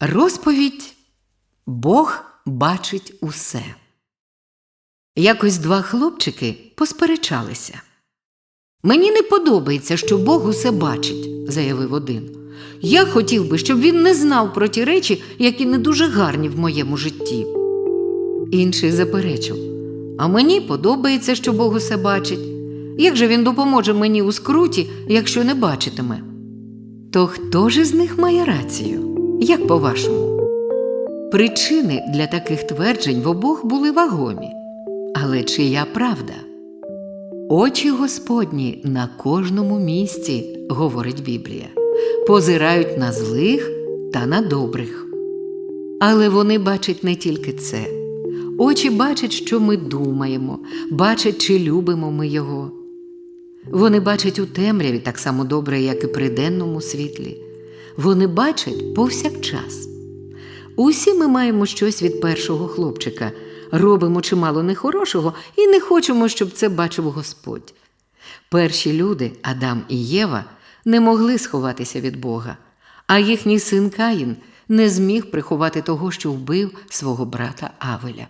Розповідь Бог бачить усе. Якось два хлопчики посперечалися. Мені не подобається, що Бог усе бачить, заявив один. Я хотів би, щоб він не знав про ті речі, які не дуже гарні в моєму житті. Інший заперечив. А мені подобається, що Бог усе бачить. Як же він допоможе мені у скруті, якщо не бачитиме? То хто ж із них має рацію? Як по-вашому? Причини для таких тверджень в обох були вагомі. Але чия правда? Очі Господні на кожному місці, говорить Біблія, позирають на злих та на добрих. Але вони бачать не тільки це. Очі бачать, що ми думаємо, бачать, чи любимо ми його. Вони бачать у темряві так само добре, як і при денному світлі. Вони бачать повсякчас. Усі ми маємо щось від першого хлопчика, робимо чимало нехорошого і не хочемо, щоб це бачив Господь. Перші люди, Адам і Єва, не могли сховатися від Бога, а їхній син Каїн не зміг приховати того, що вбив свого брата Авеля.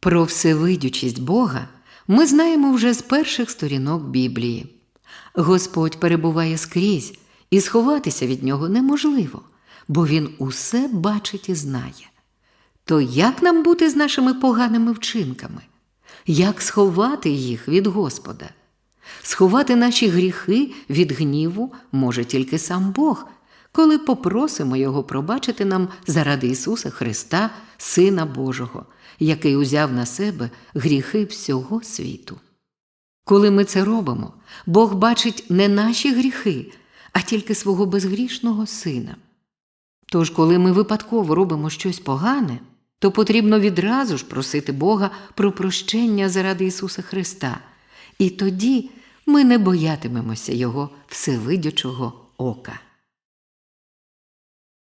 Про всевидючість Бога ми знаємо вже з перших сторінок Біблії. Господь перебуває скрізь, і сховатися від нього неможливо, бо Він усе бачить і знає. То як нам бути з нашими поганими вчинками? Як сховати їх від Господа? Сховати наші гріхи від гніву може тільки сам Бог, коли попросимо Його пробачити нам заради Ісуса Христа, Сина Божого, який узяв на себе гріхи всього світу. Коли ми це робимо, Бог бачить не наші гріхи, а тільки свого безгрішного Сина. Тож, коли ми випадково робимо щось погане, то потрібно відразу ж просити Бога про прощення заради Ісуса Христа, і тоді ми не боятимемося Його всевидячого ока.